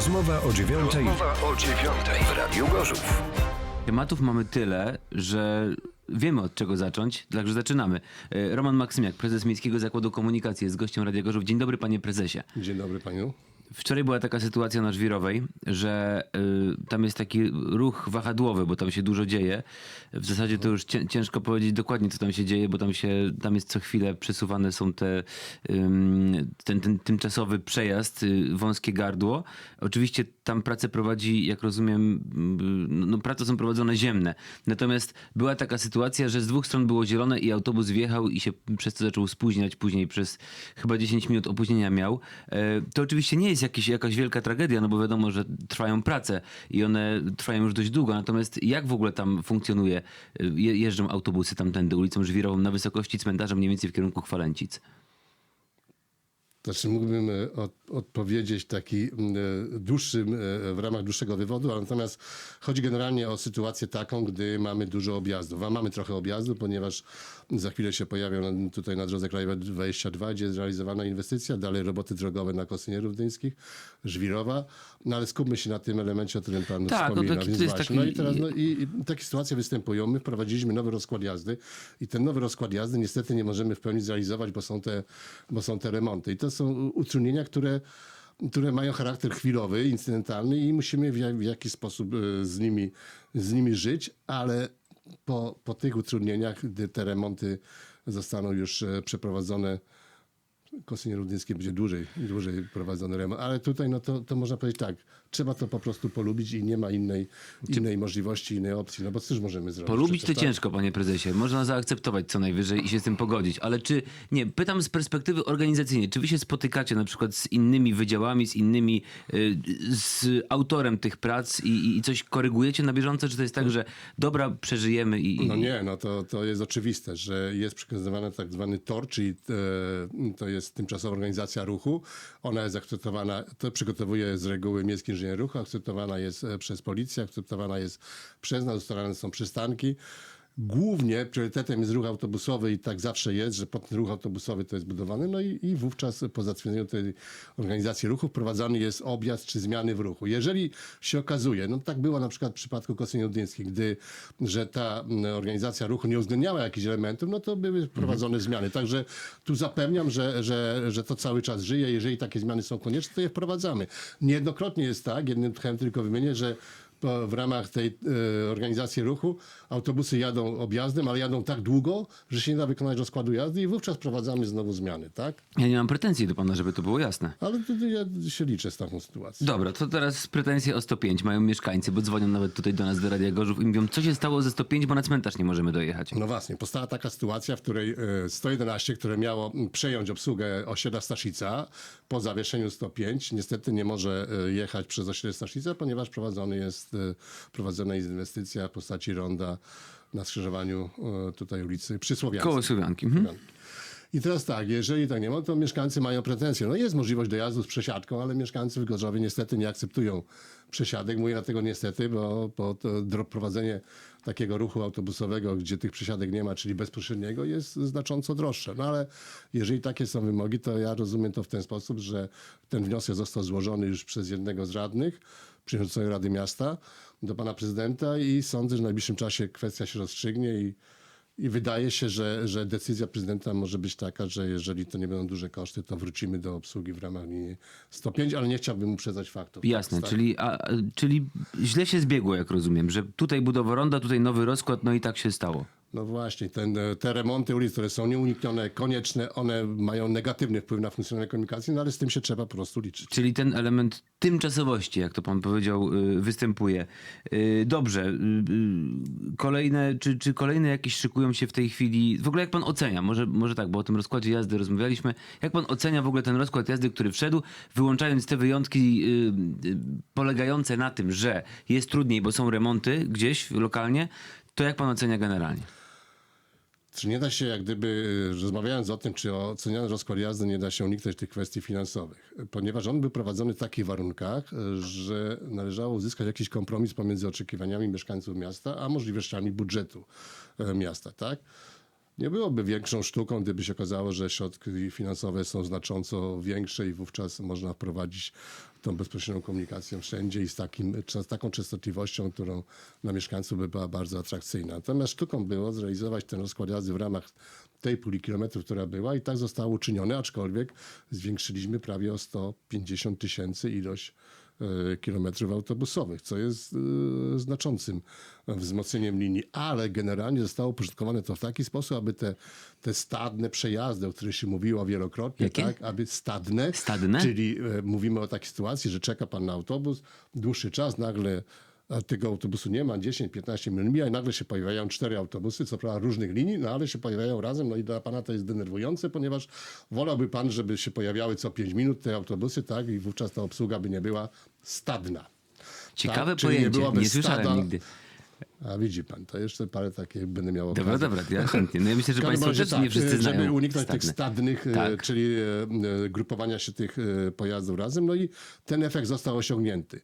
Rozmowa o dziewiątej Rozmowa o dziewiątej w Radiu Gorzów. Tematów mamy tyle, że wiemy od czego zacząć, także zaczynamy. E, Roman Maksymiak, prezes Miejskiego Zakładu Komunikacji jest gościem Radia Gorzów. Dzień dobry panie prezesie. Dzień dobry paniu. Wczoraj była taka sytuacja na Żwirowej, że y, tam jest taki ruch wahadłowy, bo tam się dużo dzieje. W zasadzie to już cię, ciężko powiedzieć dokładnie, co tam się dzieje, bo tam, się, tam jest co chwilę przesuwane są te, ym, ten, ten tymczasowy przejazd, y, wąskie gardło. Oczywiście tam pracę prowadzi, jak rozumiem, y, no, prace są prowadzone ziemne. Natomiast była taka sytuacja, że z dwóch stron było zielone i autobus wjechał i się przez to zaczął spóźniać. Później przez chyba 10 minut opóźnienia miał. E, To oczywiście nie jest jakieś, jakaś wielka tragedia, no bo wiadomo, że trwają prace i one trwają już dość długo. Natomiast jak w ogóle tam funkcjonuje? Je- Jeżdżą autobusy tamtędy ulicą Żwirową na wysokości cmentarza mniej więcej w kierunku Chwalęcic. Znaczy mógłbym e, od, odpowiedzieć taki e, dłuższym, e, w ramach dłuższego wywodu, ale natomiast chodzi generalnie o sytuację taką, gdy mamy dużo objazdów. A mamy trochę objazdów, ponieważ za chwilę się pojawią tutaj na drodze krajowej 22, gdzie jest realizowana inwestycja, dalej roboty drogowe na Kosynierów Dyńskich, Żwirowa, no ale skupmy się na tym elemencie, o którym pan Tak, no wspomina. więc to taki- No i teraz no, i, i takie sytuacje występują. My wprowadziliśmy nowy rozkład jazdy i ten nowy rozkład jazdy niestety nie możemy w pełni zrealizować, bo są te, bo są te remonty. I to są utrudnienia, które które mają charakter chwilowy, incydentalny i musimy w, w jakiś sposób e, z nimi, z nimi żyć, ale po, po tych utrudnieniach, gdy te remonty zostaną już e, przeprowadzone, Kosynie Rudyńskie będzie dłużej, dłużej prowadzony remont, ale tutaj no to, to można powiedzieć tak, trzeba to po prostu polubić i nie ma innej, innej możliwości, innej opcji, no bo cóż możemy zrobić? Polubić to Przecież, tak? ciężko, panie prezesie. Można zaakceptować co najwyżej i się z tym pogodzić. Ale czy, nie, pytam z perspektywy organizacyjnej, czy wy się spotykacie na przykład z innymi wydziałami, z innymi, y, z autorem tych prac i, i- i coś korygujecie na bieżąco? Czy to jest tak, że dobra, przeżyjemy i... i- No nie, no to, to jest oczywiste, że jest przekazywany tak zwany TOR, czyli e, to jest tymczasowa organizacja ruchu. Ona jest akceptowana, to przygotowuje z reguły Miejski Inżynier Ruchu, akceptowana jest e, przez policję, akceptowana jest przez nas, ustalane są przystanki. Głównie priorytetem jest ruch autobusowy i tak zawsze jest, że pod ten ruch autobusowy to jest budowany. No i, i wówczas po zatwierdzeniu tej organizacji ruchu wprowadzany jest objazd czy zmiany w ruchu. Jeżeli się okazuje, no tak było na przykład w przypadku Kosyni Odyńskiej, gdy, że ta organizacja ruchu nie uwzględniała jakichś elementów, no to były wprowadzone zmiany. Także tu zapewniam, że, że, że to cały czas żyje. Jeżeli takie zmiany są konieczne, to je wprowadzamy. Niejednokrotnie jest tak, jednym tchem tylko wymienię, że w ramach tej e, organizacji ruchu autobusy jadą objazdem, ale jadą tak długo, że się nie da wykonać rozkładu jazdy i wówczas wprowadzamy znowu zmiany, tak? Ja nie mam pretensji do pana, żeby to było jasne. Ale to, to ja się liczę z taką sytuacją. Dobra, to teraz pretensje o 105 mają mieszkańcy, bo dzwonią nawet tutaj do nas do Radia Gorzów i mówią, co się stało ze 105, bo na cmentarz nie możemy dojechać. No właśnie, powstała taka sytuacja, w której e, 111, które miało przejąć obsługę osiedla Staszica po zawieszeniu 105, niestety nie może e, jechać przez osiedle Staszica, ponieważ prowadzony jest, e, prowadzona jest inwestycja w postaci ronda na skrzyżowaniu e, tutaj ulicy Przysłowiańskiej. Koło Słowianki. Mhm. I teraz tak, jeżeli tak nie ma, to mieszkańcy mają pretensje. No jest możliwość dojazdu z przesiadką, ale mieszkańcy w Gorzowie niestety nie akceptują przesiadek. Mówię dlatego niestety, bo, bo prowadzenie takiego ruchu autobusowego, gdzie tych przesiadek nie ma, czyli bezpośredniego, jest znacząco droższe. No ale jeżeli takie są wymogi, to ja rozumiem to w ten sposób, że ten wniosek został złożony już przez jednego z radnych przewodniczącego Rady Miasta do pana prezydenta i sądzę, że w najbliższym czasie kwestia się rozstrzygnie i i wydaje się, że, że decyzja prezydenta może być taka, że jeżeli to nie będą duże koszty, to wrócimy do obsługi w ramach linii 105, ale nie chciałbym uprzedzać faktów. Jasne, Tak? czyli, a, a- czyli źle się zbiegło, jak rozumiem, że tutaj budowa ronda, tutaj nowy rozkład, no i tak się stało. No właśnie, ten, te remonty ulic, które są nieuniknione, konieczne, one mają negatywny wpływ na funkcjonowanie komunikacji, no ale z tym się trzeba po prostu liczyć. Czyli ten element tymczasowości, jak to pan powiedział, y, występuje. Y, Dobrze. y, Kolejne, czy, czy kolejne jakieś szykują się w tej chwili? W ogóle jak pan ocenia? Może, może tak, bo o tym rozkładzie jazdy rozmawialiśmy. Jak pan ocenia w ogóle ten rozkład jazdy, który wszedł, wyłączając te wyjątki polegające na tym, że jest trudniej, bo są remonty gdzieś lokalnie, to jak pan ocenia generalnie? Czy nie da się, jak gdyby, y, rozmawiając o tym, czy oceniany rozkład jazdy, nie da się uniknąć tych kwestii finansowych? Ponieważ on był prowadzony w takich warunkach, y, że należało uzyskać jakiś kompromis pomiędzy oczekiwaniami mieszkańców miasta, a możliwościami budżetu e, miasta, tak? Nie byłoby większą sztuką, gdyby się okazało, że środki finansowe są znacząco większe i wówczas można wprowadzić tą bezpośrednią komunikację wszędzie i z, takim, z taką częstotliwością, którą dla mieszkańców by była bardzo atrakcyjna. Natomiast sztuką było zrealizować ten rozkład jazdy w ramach tej puli kilometrów, która była i tak zostało uczynione, aczkolwiek zwiększyliśmy prawie o 150 tysięcy ilość kilometrów autobusowych, co jest e, znaczącym wzmocnieniem linii, ale generalnie zostało uporządkowane to w taki sposób, aby te, te stadne przejazdy, o których się mówiło wielokrotnie, Jakie? tak, aby stadne, Stadne? czyli e, mówimy o takiej sytuacji, że czeka pan na autobus dłuższy czas, nagle tego autobusu nie ma, 10-15 minut mija i nagle się pojawiają cztery autobusy, co prawda różnych linii, no ale się pojawiają razem, no i dla pana to jest denerwujące, ponieważ wolałby pan, żeby się pojawiały co 5 minut te autobusy, tak, i wówczas ta obsługa by nie była stadna. Ciekawe Tak, czyli nie pojęcie, nie, słyszałem stada. nigdy. A widzi pan, to jeszcze parę takich będę miał Dobra, okazję. dobra, ja chętnie. No ja myślę, że Państwo też tak, nie wszyscy znają Żeby uniknąć tych stadne. stadnych, e, Tak. czyli e, e, grupowania się tych pojazdów razem, no i ten efekt został osiągnięty.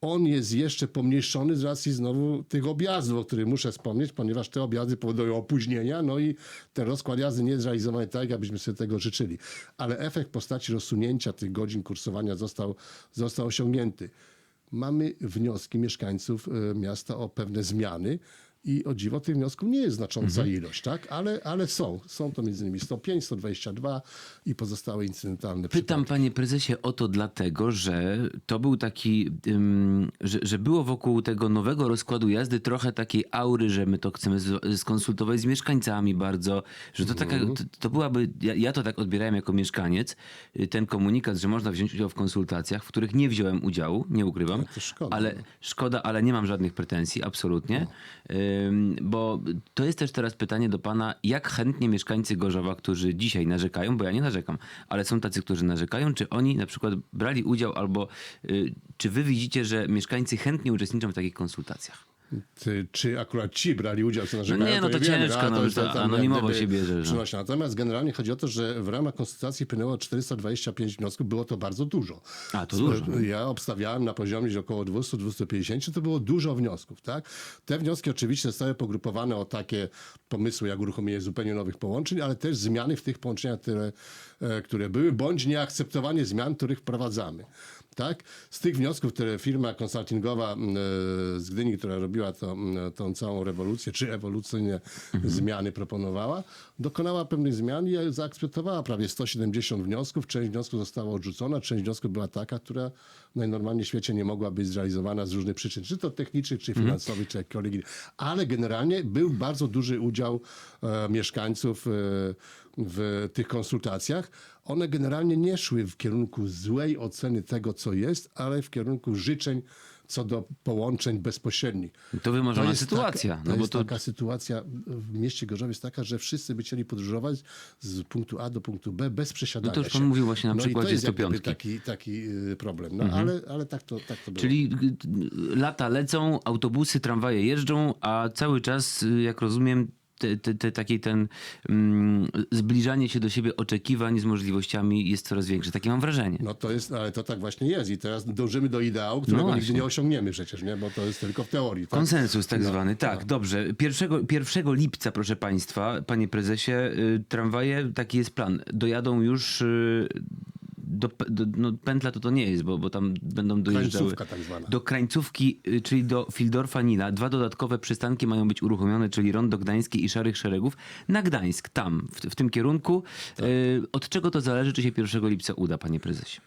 On jest jeszcze pomniejszony z racji znowu tych objazdów, o których muszę wspomnieć, ponieważ te objazdy powodują opóźnienia, no i ten rozkład jazdy nie jest realizowany tak, jakbyśmy sobie tego życzyli. Ale efekt postaci rozsunięcia tych godzin kursowania został, został osiągnięty. Mamy wnioski mieszkańców e, miasta o pewne zmiany i o dziwo tych wniosków nie jest znacząca Mhm. ilość, tak? Ale, ale są. Są to między innymi 105, 122 i pozostałe incydentalne Pytam panie prezesie o to dlatego, że to był taki, ym, że, że było wokół tego nowego rozkładu jazdy trochę takiej aury, że my to chcemy z, skonsultować z mieszkańcami bardzo, że to taka, to, to byłaby, ja, ja to tak odbierałem jako mieszkaniec, y, ten komunikat, że można wziąć udział w konsultacjach, w których nie wziąłem udziału, nie ukrywam, to szkoda. ale szkoda, ale nie mam żadnych pretensji, absolutnie, Ym, bo to jest też teraz pytanie do pana, jak chętnie mieszkańcy Gorzowa, którzy dzisiaj narzekają, bo ja nie narzekam, ale są tacy, którzy narzekają, czy oni na przykład brali udział albo y, czy wy widzicie, że mieszkańcy chętnie uczestniczą w takich konsultacjach? Ty, czy akurat ci brali udział, co narzekają, nie, no to wiemy, ciężko, no, to jak anonimowo się bierze, przynosi. Natomiast generalnie chodzi o to, że w ramach konsultacji płynęło 425 wniosków, było to bardzo dużo. A, to dużo. Ja obstawiałem na poziomie około 200-250, to było dużo wniosków, tak? Te wnioski oczywiście zostały pogrupowane o takie pomysły, jak uruchomienie zupełnie nowych połączeń, ale też zmiany w tych połączeniach, które, e, które były, bądź nieakceptowanie zmian, których wprowadzamy. Tak? Z tych wniosków, które firma konsultingowa m, e, z Gdyni, która robiła to, m, tą całą rewolucję, czy ewolucyjne zmiany proponowała, dokonała pewnych zmian i zaakceptowała prawie 170 wniosków. Część wniosków została odrzucona, część wniosków była taka, która najnormalniej w świecie nie mogła być zrealizowana z różnych przyczyn, czy to technicznych, czy finansowych, czy jakikolwiek innych. Ale generalnie był bardzo duży udział e, mieszkańców e, w tych konsultacjach. One generalnie nie szły w kierunku złej oceny tego, co jest, ale w kierunku życzeń co do połączeń bezpośrednich. To wymarzona jest sytuacja, Taka, no to bo to- taka sytuacja w mieście Gorzowie jest taka, że wszyscy by chcieli podróżować z punktu A do punktu B bez przesiadania No to już pan się. mówił właśnie na no przykładzie i to jest jak gdyby 105. taki, taki y, problem. No ale, ale tak to, tak to było. Czyli y, lata lecą, autobusy, tramwaje jeżdżą, a cały czas, y, jak rozumiem, te, te, te, taki ten mm, zbliżanie się do siebie oczekiwań z możliwościami jest coraz większe. Takie mam wrażenie. No to jest, ale to tak właśnie jest i teraz dążymy do ideału, którego nigdy No właśnie. nie osiągniemy przecież, nie? Bo to jest tylko w teorii. Tak? Konsensus tak No, zwany, tak, dobrze. 1, 1 lipca, proszę państwa, panie prezesie, y, tramwaje, taki jest plan, dojadą już y, do, do no, pętla to to nie jest, bo, bo tam będą dojeżdżały tak zwana. do krańcówki, y, czyli do Fildorfa Nila. Dwa dodatkowe przystanki mają być uruchomione, czyli Rondo Gdańskie i Szarych Szeregów na Gdańsk, tam, w, w tym kierunku. Y, Od czego to zależy, czy się 1 lipca uda, panie prezesie?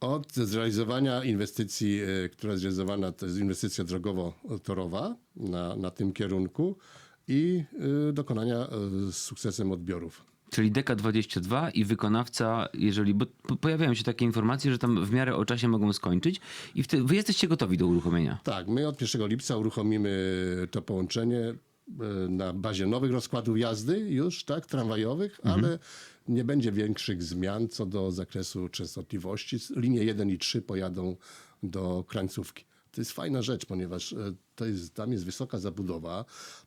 Od zrealizowania inwestycji, e, która jest zrealizowana, to jest inwestycja drogowo-torowa na, na tym kierunku i dokonania z sukcesem odbiorów. Czyli DK22 i wykonawca, jeżeli. Bo po- pojawiają się takie informacje, że tam w miarę o czasie mogą skończyć i wtedy wy jesteście gotowi do uruchomienia. Tak, my od 1 lipca uruchomimy to połączenie e, na bazie nowych rozkładów jazdy już, tak, tramwajowych, ale nie będzie większych zmian co do zakresu częstotliwości. Linie 1 i 3 pojadą do krańcówki. To jest fajna rzecz, ponieważ e, to jest, tam jest wysoka zabudowa,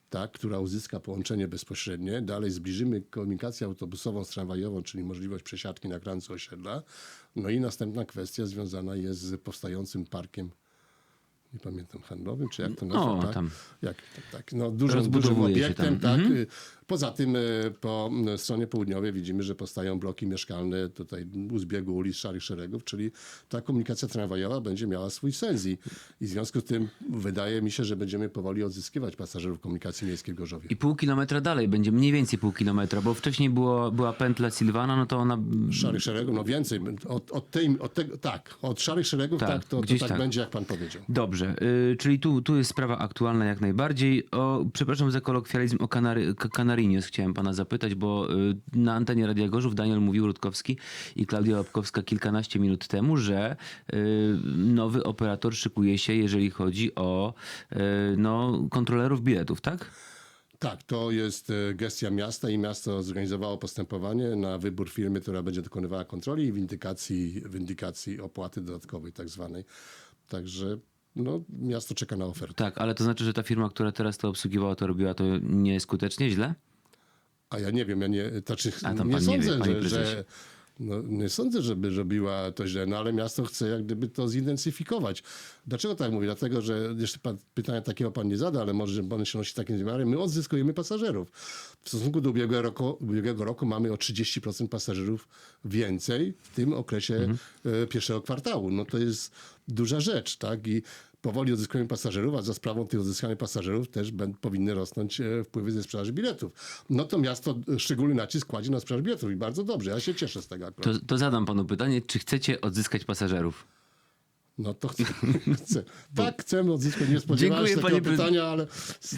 tak, która uzyska połączenie bezpośrednie. Dalej zbliżymy komunikację autobusową z tramwajową, czyli możliwość przesiadki na krańcu osiedla. No i następna kwestia związana jest z powstającym parkiem nie pamiętam, handlowym, czy jak to No, nazwać, tak? tam. Jak, tak, tak. No, dużym, dużym obiektem. Mhm. tak. Y, Poza tym y, po stronie południowej widzimy, że powstają bloki mieszkalne tutaj u zbiegu ulic Szarych Szeregów, czyli ta komunikacja tramwajowa będzie miała swój sens i, i w związku z tym wydaje mi się, że będziemy powoli odzyskiwać pasażerów komunikacji miejskiej w Gorzowie. I pół kilometra dalej będzie mniej więcej pół kilometra, bo wcześniej było, była pętla Silvana, no to ona. Szarych Szeregów, no więcej, od, od, tej, od tego, tak, od Szarych Szeregów, Tak, tak, to, to tak, tak. będzie, jak pan powiedział. Dobrze, y, czyli tu, tu jest sprawa aktualna jak najbardziej. O, przepraszam za kolokwializm o Kanary, K- Kanarinios chciałem pana zapytać, bo y, na antenie Radia Gorzów Daniel mówił Rutkowski i Klaudia Łapkowska kilkanaście minut temu, że y, nowy operator szykuje się, jeżeli chodzi o y, no, kontrolerów biletów, tak? Tak, to jest e, gestia miasta i miasto zorganizowało postępowanie na wybór firmy, która będzie dokonywała kontroli i windykacji, windykacji opłaty dodatkowej tak zwanej. Także no, miasto czeka na ofertę. Tak, ale to znaczy, że ta firma, która teraz to obsługiwała, to robiła to nieskutecznie, źle? A ja nie wiem, ja nie, to czy, A tam nie sądzę, wie, że, no, nie sądzę, żeby robiła to źle, no ale miasto chce jak gdyby to zidentyfikować. Dlaczego tak mówię? Dlatego, że jeszcze pan, pytania takiego pan nie zada, ale może pan się nosi takim zamiarem. My odzyskujemy pasażerów. W stosunku do ubiegłego roku, ubiegłego roku mamy o 30% pasażerów więcej w tym okresie Mhm. e, pierwszego kwartału. No to jest duża rzecz, tak? I powoli odzyskujemy pasażerów, a za sprawą tych odzyskanych pasażerów też ben, powinny rosnąć e, wpływy ze sprzedaży biletów. No to miasto szczególny nacisk kładzie na sprzedaż biletów i bardzo dobrze. Ja się cieszę z tego. To, to zadam panu pytanie, czy chcecie odzyskać pasażerów? No to chcę. chcę. Tak, chcemy odzyskać. Nie spodziewałem się Dziękuję, takiego panie pytania, ale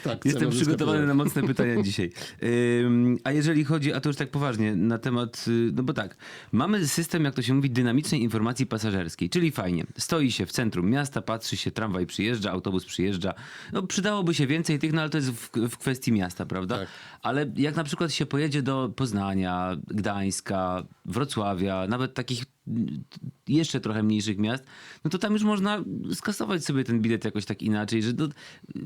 tak, Jestem odzyskać przygotowany na mocne pytania dzisiaj. Ym, a jeżeli chodzi, a to już tak poważnie, na temat, y, no bo tak, mamy system, jak to się mówi, dynamicznej informacji pasażerskiej, czyli fajnie, stoi się w centrum miasta, patrzy się, tramwaj przyjeżdża, autobus przyjeżdża, no przydałoby się więcej tych, no ale to jest w, w kwestii miasta, prawda? Tak. Ale jak na przykład się pojedzie do Poznania, Gdańska, Wrocławia, nawet takich jeszcze trochę mniejszych miast, no to tam już można skasować sobie ten bilet jakoś tak inaczej, że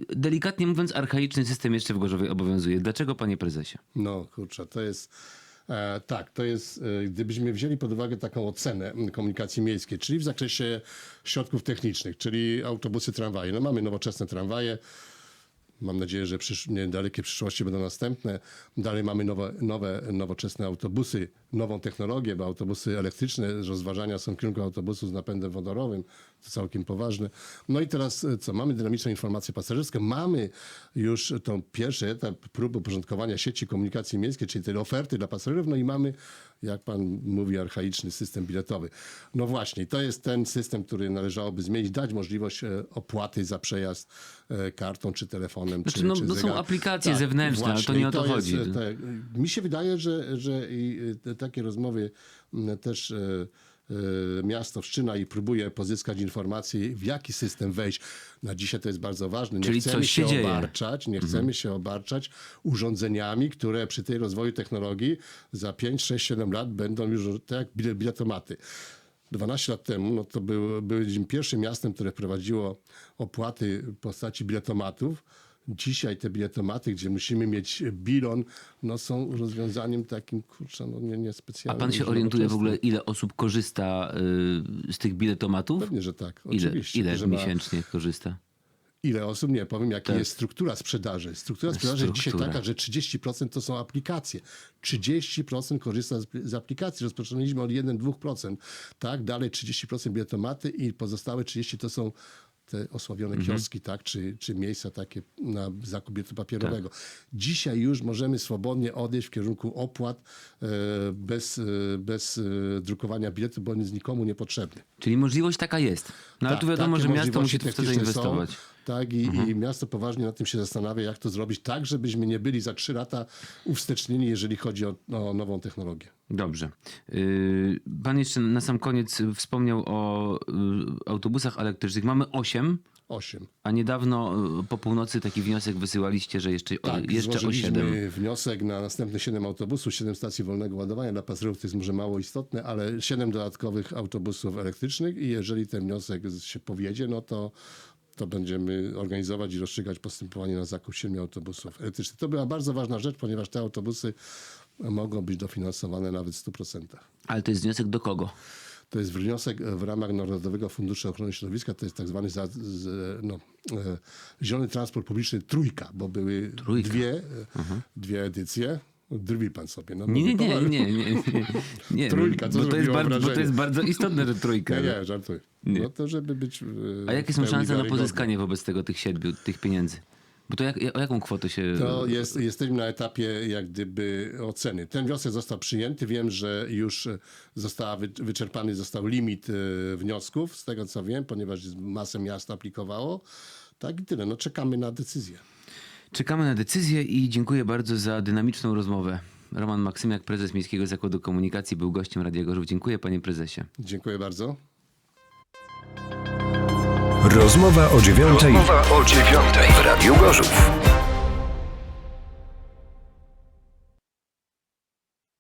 delikatnie mówiąc archaiczny system jeszcze w Gorzowie obowiązuje. Dlaczego panie prezesie? No kurczę, to jest. E, tak, to jest, e, gdybyśmy wzięli pod uwagę taką ocenę m, komunikacji miejskiej, czyli w zakresie środków technicznych, czyli autobusy, tramwaje. No mamy nowoczesne tramwaje, Mam nadzieję, że przysz- niedalekiej przyszłości będą następne. Dalej mamy nowe, nowe, nowoczesne autobusy, nową technologię, bo autobusy elektryczne, rozważania są w kierunku autobusów z napędem wodorowym, to całkiem poważne. No i teraz e, co? Mamy dynamiczną informację pasażerską, mamy już tą pierwszy etap prób uporządkowania sieci komunikacji miejskiej, czyli tej oferty dla pasażerów, no i mamy, jak pan mówi, archaiczny system biletowy. No właśnie, to jest ten system, który należałoby zmienić, dać możliwość e, opłaty za przejazd e, kartą czy telefonem. Znaczy, czy, no, czy no są aplikacje zewnętrzne, ale to nie o to jest, chodzi. e, te, mi się wydaje, że, że i te, takie rozmowy m, też e, e, miasto wszczyna i próbuje pozyskać informacje, w jaki system wejść. Na dzisiaj to jest bardzo ważne. Nie Czyli chcemy się. Mhm. obarczać, nie chcemy się obarczać urządzeniami, które przy tej rozwoju technologii za 5, 6, 7 lat będą już tak jak bile- biletomaty. 12 lat temu no to był, byliśmy pierwszym miastem, które wprowadziło opłaty w postaci biletomatów. Dzisiaj te biletomaty, gdzie musimy mieć bilon, no są rozwiązaniem takim, kurczę, no nie, nie A pan się orientuje w ogóle, ile osób korzysta y, z tych biletomatów? Pewnie, że tak. Ile, Oczywiście. ile że ma- miesięcznie korzysta? Ile osób? Nie, powiem, jaka Tak. jest struktura sprzedaży. Struktura sprzedaży jest dzisiaj Struktura. taka, że 30% to są aplikacje. 30% korzysta z, z aplikacji. Rozpoczęliśmy od 1-2%. Tak, dalej 30% biletomaty i pozostałe 30% to są te osławione Mhm. kioski, tak, czy, czy miejsca takie na zakup biletu papierowego. Tak. Dzisiaj już możemy swobodnie odejść w kierunku opłat e, bez, e, bez e, drukowania biletu, bo on jest nikomu niepotrzebny. Czyli możliwość taka jest. No ale Tak, tu wiadomo, że miasto musi w to techniczne są. Tak, i, i miasto poważnie nad tym się zastanawia, jak to zrobić tak, żebyśmy nie byli za trzy lata uwstecznieni, jeżeli chodzi o, o nową technologię. Dobrze. Yy, Pan jeszcze na sam koniec wspomniał o y, autobusach elektrycznych. Mamy 8, Osiem. a niedawno y, po północy taki wniosek wysyłaliście, że jeszcze, Tak, jeszcze o złożyliśmy 7. wniosek na następne 7 autobusów, 7 stacji wolnego ładowania. Dla pasażerów to jest może mało istotne, ale 7 dodatkowych autobusów elektrycznych i jeżeli ten wniosek się powiedzie, no to, to będziemy organizować i rozstrzygać postępowanie na zakup 7 autobusów elektrycznych. To była bardzo ważna rzecz, ponieważ te autobusy mogą być dofinansowane nawet w 100%. Ale to jest wniosek do kogo? To jest wniosek w ramach Narodowego Funduszu Ochrony Środowiska, to jest tak zwany za, z, no, e, zielony transport publiczny trójka, bo były Trójka. dwie, e, dwie edycje. Drwi pan sobie. No, Nie, nie, nie, nie, nie. Trójka, co bo to, jest bardzo, bo to jest bardzo istotne, że trójka. Nie, nie, żartuję. No to żeby być. e, A jakie są szanse na pozyskanie wobec tego tych siedmiu, tych pieniędzy? Bo to jak, o jaką kwotę się... To jest, jesteśmy na etapie jak gdyby oceny. Ten wniosek został przyjęty. Wiem, że już została wy- wyczerpany został limit e, wniosków, z tego co wiem, ponieważ masę miast aplikowało. Tak i tyle. No czekamy na decyzję. Czekamy na decyzję i dziękuję bardzo za dynamiczną rozmowę. Roman Maksymiak, prezes Miejskiego Zakładu Komunikacji, był gościem Radia Gorzów. Dziękuję panie prezesie. Dziękuję bardzo. Rozmowa o dziewiątej w Radiu Gorzów.